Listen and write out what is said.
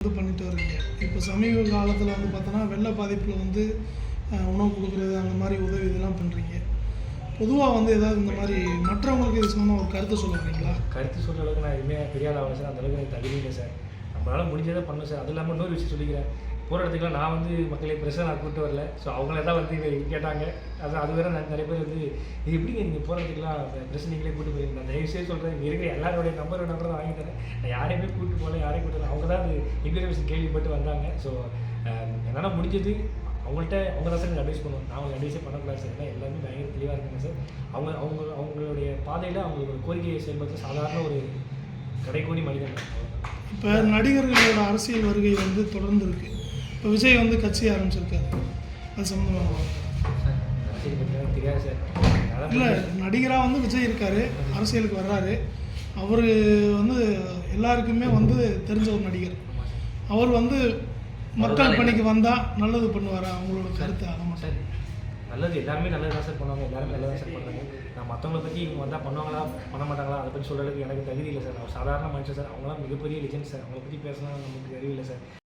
இது பண்ணிட்டு வரீங்க இப்போ சமீப காலத்தில் வந்து பார்த்தோன்னா வெள்ள பாதிப்பில் வந்து உணவு கொடுக்குறது அந்த மாதிரி உதவி இதெல்லாம் பண்ணுறீங்க பொதுவாக வந்து ஏதாவது இந்த மாதிரி மற்றவங்களுக்கு இது சொன்னால் ஒரு கருத்து சொல்ல வரீங்களா? கருத்து சொல்கிற அளவுக்கு நான் எதுவுமே பெரிய ஆள் சார் அந்தளவுக்கு எனக்கு தகுதி இல்லை சார். நம்மளால் முடிஞ்சதை பண்ணணும் சார். அது இல்லாமல் இன்னொரு விஷயம் சொல்லிக்கிறேன். போகிற இடத்துக்குலாம் நான் வந்து மக்களை பிரச்சனை நான் கூப்பிட்டு வரல. ஸோ அவங்கள தான் வந்து இதை கேட்டாங்க. அது அது வேற நான் நிறைய பேர் வந்து இது எப்படிங்க நீங்கள் போகிற இடத்துக்குலாம் பிரச்சனை நீங்களே கூப்பிட்டு போயிருந்தேன் நான் தயவு சொல்கிறேன் இங்கே இருக்கிற எல்லாருடைய நம்பர் நம்பர் தான் வாங்கி தரேன். நான் யாரையுமே கூப்பிட்டு போகல யாரையும் கூப்பிட்டு அவங்க தான் அது இன்ஃபர்மேஷன் கேள்விப்பட்டு வந்தாங்க. ஸோ என்னால் முடிஞ்சது அவங்கள்ட்ட அவங்க தான் சார் அட்வைஸ் பண்ணுவோம் நான் அவங்க அட்வைஸே பண்ணக்கூடாது சார். ஏன்னா எல்லாமே பயங்கர தெளிவாக இருக்காங்க சார். அவங்க அவங்க அவங்களுடைய பாதையில் அவங்களுக்கு ஒரு கோரிக்கையை செயல்படுத்த சாதாரண ஒரு கடைக்கோடி மனிதன். இப்போ நடிகர்களோட அரசியல் வருகை வந்து தொடர்ந்து இருக்கு இப்போ விஜய் வந்து கட்சி ஆரம்பிச்சிருக்காரு. அது சம்மந்தமாக இல்லை நடிகராக வந்து விஜய் இருக்காரு. அரசியலுக்கு வர்றாரு. அவர் வந்து எல்லாருக்குமே வந்து தெரிஞ்ச ஒரு நடிகர். அவர் வந்து மக்கள் பணிக்கு வந்தால் நல்லது பண்ணுவார்? அவங்களோட கருத்து ஆக மாட்டார் நல்லது எல்லாருமே நல்லது தான் சார் பண்ணுவாங்க எல்லாருமே நல்லது தான் சார் பண்ணுறாங்க நான் மற்றவங்கள பற்றி இவங்க வந்தால் பண்ணுவாங்களா பண்ண மாட்டாங்களா அதை பற்றி சொல்கிறதுக்கு எனக்கு தகுதி இல்லை சார் நான் சாதாரண மனுஷன் சார் அவங்களாம் மிகப்பெரிய லிஜெண்ட் சார் அவங்கள பற்றி பேசலாம் நமக்கு அறிவு இல்லை சார்